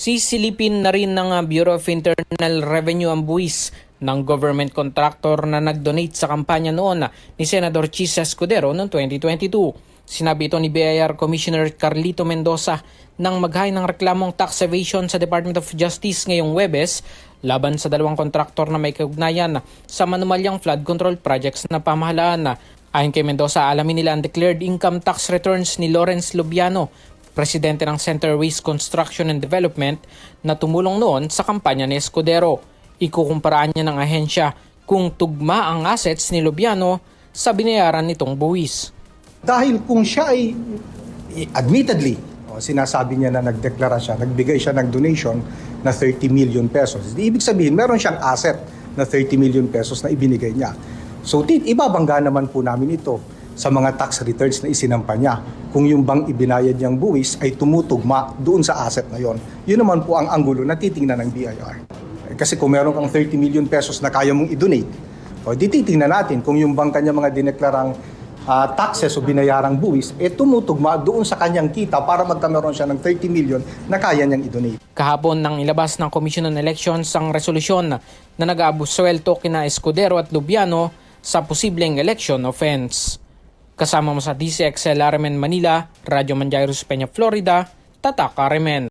Sisilipin na rin ng ah, Bureau of Internal Revenue ang buwis ng government contractor na nag-donate sa kampanya noon ah, ni Senador Chis Escudero noong 2022. Sinabi ito ni BIR Commissioner Carlito Mendoza nang maghain ng reklamong tax evasion sa Department of Justice ngayong Webes laban sa dalawang kontraktor na may kaugnayan sa manumalyang flood control projects na pamahalaan. Ayon kay Mendoza, alamin nila ang declared income tax returns ni Lawrence Lubiano, presidente ng Center Waste Construction and Development na tumulong noon sa kampanya ni Escudero. Ikukumparaan niya ng ahensya kung tugma ang assets ni Lubiano sa binayaran nitong buwis. Dahil kung siya ay admittedly, sinasabi niya na nagdeklara siya, nagbigay siya ng donation na 30 million pesos. Ibig sabihin, meron siyang asset na 30 million pesos na ibinigay niya. So, tit, ibabangga naman po namin ito sa mga tax returns na isinampa niya. Kung yung bang ibinayad niyang buwis ay tumutugma doon sa asset na yon. Yun naman po ang anggulo na titingnan ng BIR. Eh, Kasi kung meron kang 30 million pesos na kaya mong i-donate, o di titingnan natin kung yung bang kanya mga dineklarang ah, taxes o binayarang buwis, eh tumutugma doon sa kanyang kita para magkameron siya ng 30 million na kaya niyang i-donate. Kahapon nang ilabas ng Commission on Elections ang resolusyon na nag-aabuswelto kina Escudero at Lubiano sa posibleng election offense. Kasama mo sa DCXL RMN Manila, Radyo Manjairos Peña, Florida, Tatak RMN.